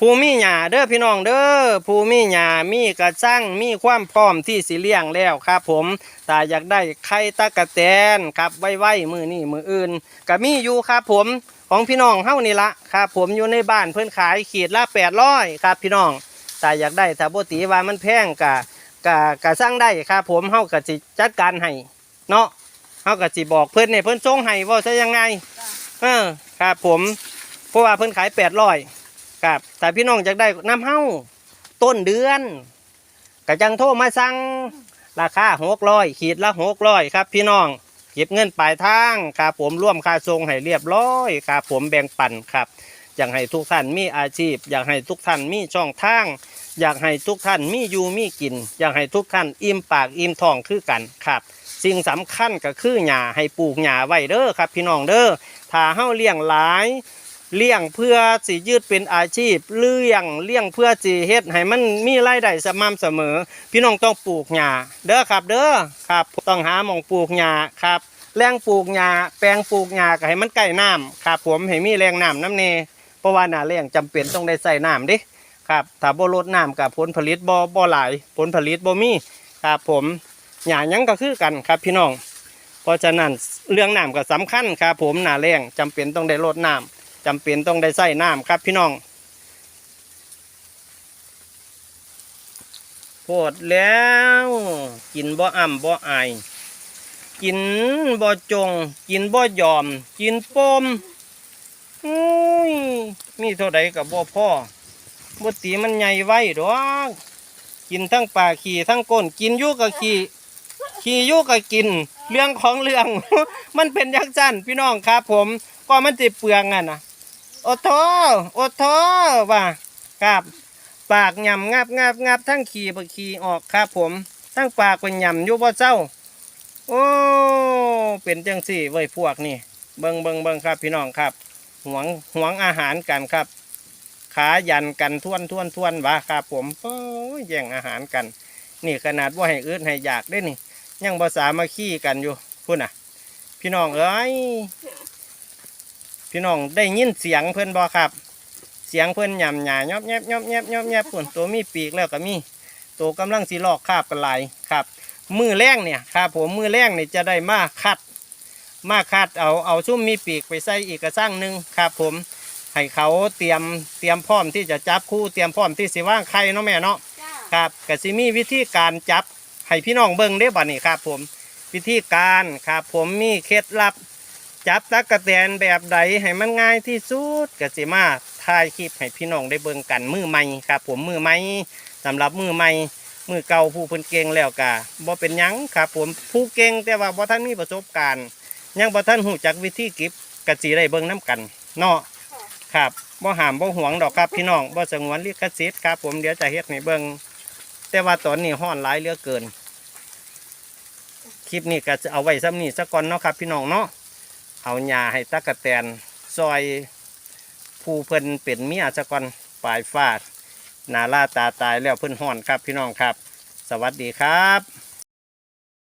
ผู้มีหญ้าเด้อพี่น้องเด้อผู้มีหญ้ามีกระจังมีความพร้อมที่สิเลี้ยงแล้วครับ ผมถ้าอยากได้ไข่ตะกะแตนครับไว้ไว้มือนี่มืออื่นก็มีอยู่ครับ ผมของพี่น้องเฮานี่ละครับผมอยู่ในบ้านเพิ่อนขายขีดละ800ครับพี่น้องแต่อยากได้ถ้าบ่ตีว่ามันแพงกะกะกะสั่งได้ครับ ผมเฮาก็สิจัดการให้เนาะเฮาก็สิบอกเพิ่อนเนี่ยเพิ่อนส่งให้ว่าซะยังไงเออครับผมเพราะว่าเพิ่อนขายแปดร้อย ครับแต่พี่น้องอยากได้น้ำเฮ้าต้นเดือนกะจังโทรมาสั่งราคาหกร้อยขีดละหกร้อยครับ พี่น้องเก็บเงินปลายทางครับผมร่วมค่าทรงให้เรียบร้อยครับผมแบ่งปันครับอยากให้ทุกท่านมีอาชีพ อยากให้ทุกท่านมีช่องทาง อยากให้ทุกท่านมีอยู่มีกิน อยากให้ทุกท่านอิ่มปากอิ่มท้องคือกันครับ สิ่งสำคัญก็คือหญ้าให้ปลูกหญ้าไว้เด้อครับ พี่น้องเด้อถ้าเฮาเลี้ยงหลาย เลี้ยงเพื่อสิยืดเป็นอาชีพ เลี้ยงเลี้ยงเพื่อสิเฮ็ดให้มันมีรายได้สม่ำเสมอ พี่น้องต้องปลูกหญ้าเด้อครับ เด้อครับต้องหาหม่องปลูกหญ้าครับแรงปลูกหญ้าแปลงปลูกหญ้าก็ให้มันใกล้น้ำครับผมให้มีแรงน้ำน้ำเนเพราะว่าหน้าแรงจำเป็นต้องได้ใส่น้ำดิครับถ้าบ่ลดน้ำกับผลผลิตบ่บ่หลายผลผลิตบ่มีครับผมหญ้ายังก็คือกันครับพี่น้อง เพราะฉะนั้นเรื่องน้ำก็สำคัญครับผมหนาแรงจำเป็นต้องได้ลดน้ำ จำเป็นต้องได้ใส่น้ำครับพี่น้องโพดแล้ว กินบ่อ่ำบ่อายกินบ่จง กินบ่ยอม กินปมอุ้ยมีเท่าใดกับบ่พ่อบ่ตีมันใหญ่ไว้ดอกกินทั้งปลาขี่ทั้งก้นกินยู่กับขี่ขี่ยุก็กิน เรื่องของเรื่อง มันเป็นยักษ์จันพี่น้องครับผม ก็มันจะเปลืองอะนะ โอโทโอโทว่าครับ ปากหย่ำงับงับงับทั้งขี่บขี่ออกครับผม ทั้งปากเป็นหย่ำอยู่บ่เจ้า โอ้เป็นจังสี่ไว้ยพวกนี่เบิงเบิงเบิงครับพี่น้องครับหวงหวงอาหารกันครับ ขายันกันท่วนท่วนท่วนวะครับผมโอ้ยแย่งอาหารกัน นี่ขนาดว่าให้อืดให้อยากได้นี่ ยังภาษามาขี้กันอยู่พุ่นน่ะ พี่น้องเอ้ย พี่น้องได้ยินเสียงเพื่อนบอครับ เสียงเพื่อนหย่ำหยาย่อมแยบย่อมแยบย่อมแยบพุ่นตัวมีปีกแล้วก็มีตัวกำลังสีลอกคาบกันหลายครับ มือแรงเนี่ยครับผมมือแรงเนี่ยจะได้มาคัด มาคัดเอาเอาชุ่มมีปีกไปใส่อีกกระสร้างหนึ่งครับผมให้เขาเตรียมเตรียมพร้อมที่จะจับคู่เตรียมพร้อมที่สิว่างไข่เนาะแม่เนาะจ้าครับกสิมีวิธีการจับให้พี่น้องเบิ่งได้บ่นี่ครับผมวิธีการครับผมมีเคล็ดลับ จับตักกะแตนแบบใดให้มันง่ายที่สุดกสิมาถ่ายคลิปให้พี่น้องได้เบิ่งกันมือใหม่ครับ ผมมือใหม่สำหรับมือใหม่มือเก่าผู้เพิ่นเก่งแล้วกะบ่เป็นยังครับผมผู้เก่งแต่ว่าบ่ท่านมีประสบการณ์ยังบ่ท่านหูจักวิธีเก็บกะสิได้เบิ่งน้กันเนาะค่ะครับบ่หามบ่หวงดอกครับพี่น้องบ่สงวนลิขสิทธิ์ครับผมเดี๋ยวจะเฮ็ดให้เบิ่งแต่ว่าตอนนี้ห้อนหลายเหลือเกิน คลิปนี้ก็จะเอาไว้ซ้ำนี้ซะก่อนเนาะครับพี่น้องเนาะ เอาหญ้าให้ตะกะแตนซอยผู้เพิ่นเป็นเมียซะก่อนปลายฟาดนาล่าตาตายแล้วเพิ่นห่อนครับพี่น้องครับ สวัสดีครับ